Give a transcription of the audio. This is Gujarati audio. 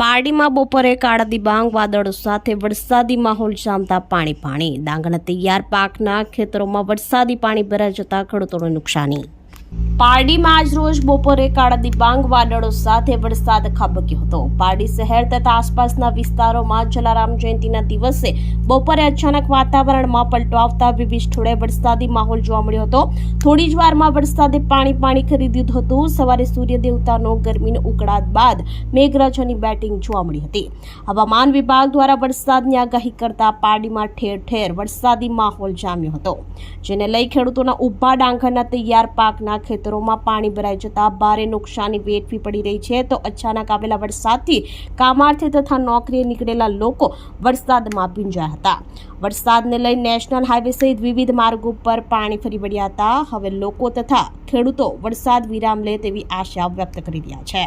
પારડીમાં બપોરે કાળા દિબાંગ વાદળો સાથે વરસાદી માહોલ જામતા પાણી પાણી. ડાંગરના તૈયાર પાકના ખેતરોમાં વરસાદી પાણી ભરાઈ જતા ખેડૂતોને નુકસાની. પારડીમાં આજ રોજ બપોરે કાળા દિબાંગ વાદળો સાથે વરસાદ ખાબક્યો હતો. પારડી શહેર તથા આસપાસના વિસ્તારોમાં જલારામ જયંતિના દિવસે બપોરે અચાનક વાતાવરણમાં પલટો આવતા વિવિધ સ્થળે વરસાદી માહોલ જોવા મળ્યો હતો. થોડી જ વારમાં વરસાદે પાણી પાણી કરી દીધું હતું. સવારે સૂર્ય દેવતાનો ગરમીનો ઉકળાટ બાદ મેઘરાજાની બેટિંગ જોવા મળી હતી. હવામાન વિભાગ દ્વારા વરસાદની આગાહી કરતા પારડીમાં ઠેર ઠેર વરસાદી માહોલ જામ્યો હતો, જેને લઈ ખેડૂતોના ઊભા ડાંગરના તૈયાર પાકના ખેતરોમાં પાણી ભરાઈ જતા ભારે નુકસાની વેઠવી પડી રહી છે. તો અચાનક આવેલા વરસાદથી કામાર્થે તથા નોકરીએ નીકળેલા લોકો વરસાદમાં ભીંજાયા હતા. વરસાદને લઈ નેશનલ હાઈવે સહિત વિવિધ માર્ગો પર પાણી ફરી વળ્યા હતા. હવે લોકો તથા ખેડૂતો વરસાદ વિરામ લે તેવી આશા વ્યક્ત કરી રહ્યા છે.